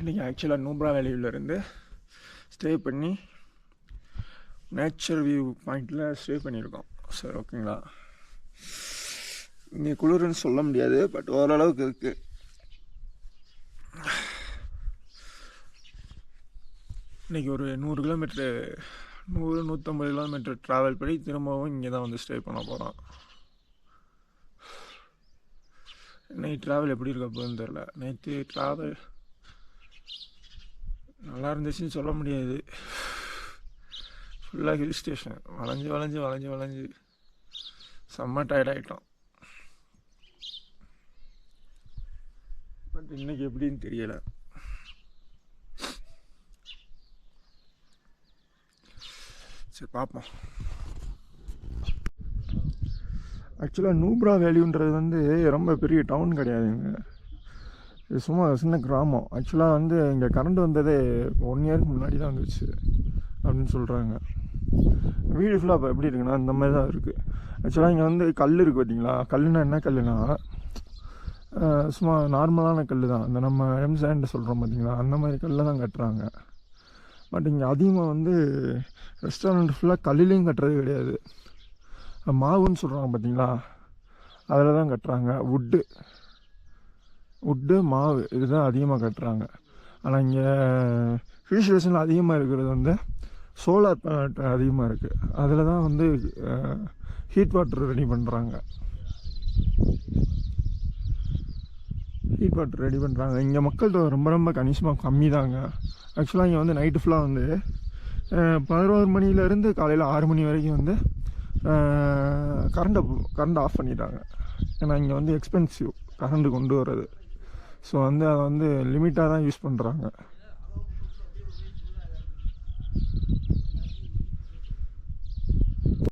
இன்றைக்கி ஆக்சுவலாக நூப்ரா வேலையிலேருந்து ஸ்டே பண்ணி நேச்சர் வியூ பாயிண்டில் ஸ்டே பண்ணியிருக்கோம். சரி ஓகேங்களா? இங்கே குளிர்னு சொல்ல முடியாது பட் ஓரளவுக்கு இருக்குது இன்றைக்கி ஒரு நூறு கிலோமீட்ரு நூறு நூற்றம்பது கிலோமீட்டர் ட்ராவல் பண்ணி திரும்பவும் இங்கே தான் வந்து ஸ்டே பண்ண போகிறோம் நைட் ட்ராவல் எப்படி இருக்க போகுதுன்னு தெரில நேற்று ட்ராவல் நல்லா இருந்துச்சுன்னு சொல்ல முடியாது. ஃபுல்லாக ஹில் ஸ்டேஷன் வளைஞ்சு வளைஞ்சு வளைஞ்சு வளைஞ்சு. செம்ம டயர்ட் ஆகிட்டோம் பட் இன்னைக்கு எப்படின்னு தெரியலை. சரி பார்ப்போம் ஆக்சுவலாக நூப்ரா வேல்யூன்றது வந்து ரொம்ப பெரிய டவுன் கிடையாதுங்க. இது சும்மா சின்ன கிராமம். ஆக்சுவலாக வந்து இங்கே கரண்ட் வந்ததே ஒன் இயருக்கு முன்னாடி தான் வந்துச்சு அப்படின்னு சொல்கிறாங்க வீடு ஃபுல்லாக இப்போ எப்படி இருக்குன்னா இந்த மாதிரி தான் இருக்குது ஆக்சுவலாக இங்கே வந்து கல் இருக்குது பார்த்தீங்களா கல்லுனா என்ன கல்லுனா சும்மா நார்மலான கல் தான். இந்த நம்ம எம்சாண்ட் சொல்கிறோம் பார்த்தீங்களா அந்த மாதிரி கல்லை தான் கட்டுறாங்க. பட் இங்கே அதிகமாக வந்து ரெஸ்டாரண்ட் ஃபுல்லாக கல்லுலேயும் கட்டுறது கிடையாது. மாவுன்னு சொல்கிறாங்க பார்த்தீங்களா அதில் தான் கட்டுறாங்க. வுட்டு வுட்டு மாவு இதுதான் அதிகமாக கட்டுறாங்க. ஆனால் இங்கே ஹில் ஸ்டேஷனில் அதிகமாக இருக்கிறது வந்து சோலார் பிளானட் அதிகமாக இருக்குது அதில் தான் வந்து ஹீட் வாட்டர் ரெடி பண்ணுறாங்க ஹீட் வாட்டர் ரெடி பண்ணுறாங்க இங்கே மக்கள் தொகை ரொம்ப ரொம்ப கணிசமாக கம்மி தாங்க ஆக்சுவலாக இங்கே வந்து நைட்டு ஃபுல்லாக வந்து பதினோரு மணிலேருந்து காலையில் ஆறு மணி வரைக்கும் வந்து கரண்ட்டை கரண்ட் ஆஃப் பண்ணிட்டாங்க. ஏன்னா இங்கே வந்து எக்ஸ்பென்சிவ் கரண்ட்டு கொண்டு வர்றது. ஸோ வந்து அதை வந்து லிமிட்டாக தான் யூஸ் பண்ணுறாங்க